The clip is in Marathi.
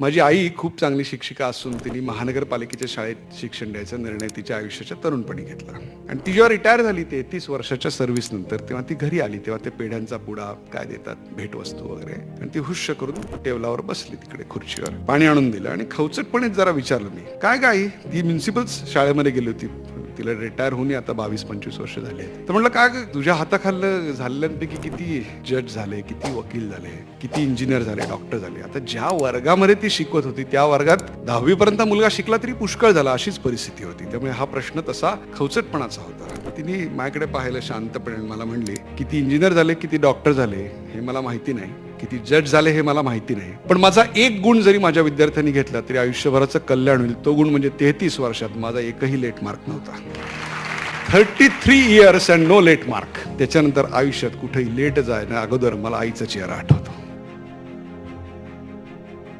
माझी आई खूप चांगली शिक्षिका असून तिने महानगरपालिकेच्या शाळेत शिक्षण द्यायचा निर्णय तिच्या आयुष्याच्या तरुणपणी घेतला. आणि ती जेव्हा रिटायर झाली तेहतीस वर्षाच्या सर्व्हिस नंतर तेव्हा ती घरी आली तेव्हा ते पेढ्यांचा पुडा काय देतात भेटवस्तू वगैरे. आणि ती हुश्य करून टेबलावर बसली तिकडे खुर्चीवर. पाणी आणून दिलं आणि खवचटपणे जरा विचारलं मी काय काय ती म्युन्सिपल शाळेमध्ये गेली होती. तिला रिटायर होऊन आता बावीस पंचवीस वर्ष झाले तर म्हटलं काय ग, तुझ्या हाताखाल्लं झालेल्यांपैकी किती जज झाले किती वकील झाले किती इंजिनियर झाले डॉक्टर झाले? आता ज्या वर्गामध्ये ती शिकवत होती त्या वर्गात दहावीपर्यंत मुलगा शिकला तरी पुष्कळ झाला अशीच परिस्थिती होती. त्यामुळे हा प्रश्न तसा खवचटपणाचा होता. तिने माझ्याकडे पाहिलं शांतपणे मला म्हणली किती इंजिनियर झाले किती डॉक्टर झाले हे मला माहिती नाही. किती जज झाले हे मला माहिती नाही. पण माझा एक गुण जरी माझ्या विद्यार्थ्यांनी घेतला तरी आयुष्यभराचं कल्याण होईल. तो गुण म्हणजे तेहतीस वर्षात माझा एकही लेट मार्क नव्हता. Thirty three years and no late mark. त्याच्यानंतर आयुष्यात कुठेही लेट जायला अगोदर मला आईचा चेहरा आठवतो.